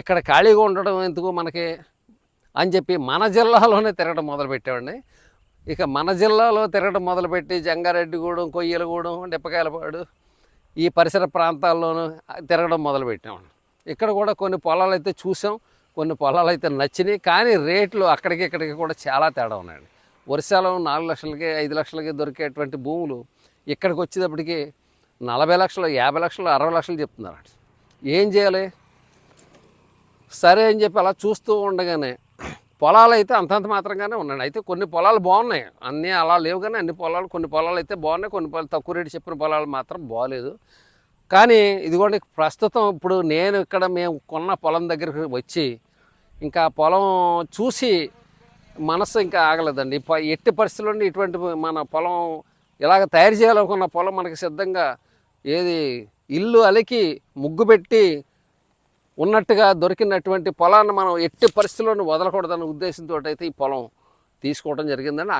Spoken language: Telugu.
ఇక్కడ ఖాళీగా ఉండడం ఎందుకు మనకి అని చెప్పి మన జిల్లాలోనే తిరగడం మొదలుపెట్టామండి ఇక మన జిల్లాలో తిరగడం మొదలుపెట్టి జంగారెడ్డిగూడెం కొయ్యలగూడెం డిప్పకాయలపాడు ఈ పరిసర ప్రాంతాల్లోనూ తిరగడం మొదలుపెట్టామండి ఇక్కడ కూడా కొన్ని పొలాలు అయితే చూసాం కొన్ని పొలాలు అయితే నచ్చినాయి కానీ రేట్లు అక్కడికి ఇక్కడికి కూడా చాలా తేడా ఉన్నాయండి. వర్షాలు నాలుగు లక్షలకి ఐదు లక్షలకి దొరికేటువంటి భూములు ఇక్కడికి వచ్చేటప్పటికి నలభై లక్షలు యాభై లక్షలు అరవై లక్షలు చెప్తున్నారండి. ఏం చేయాలి? సరే అని చెప్పి అలా చూస్తూ ఉండగానే పొలాలు అయితే అంతంత మాత్రంగానే ఉన్నాయండి. అయితే కొన్ని పొలాలు బాగున్నాయి. అన్నీ అలా లేవు కానీ అన్ని పొలాలు కొన్ని పొలాలు అయితే బాగున్నాయి. కొన్ని పొలాలు తక్కువ రేటు చెప్పిన పొలాలు మాత్రం బాగాలేదు కానీ ఇదిగోండి ప్రస్తుతం ఇప్పుడు నేను ఇక్కడ మేము కొన్న పొలం దగ్గరికి వచ్చి ఇంకా పొలం చూసి మనసు ఇంకా ఆగలేదండి. ప- ఎట్టి పరిస్థితుల్లో ఇటువంటి మన పొలం ఇలాగ తయారు చేయాలనుకున్న పొలం మనకి సిద్ధంగా ఏది ఇల్లు అలికి ముగ్గు పెట్టి ఉన్నట్టుగా దొరికినటువంటి పొలాన్ని మనం ఎట్టి పరిస్థితుల్లోనూ వదలకూడదన్న ఉద్దేశంతో అయితే ఈ పొలం తీసుకోవడం జరిగిందని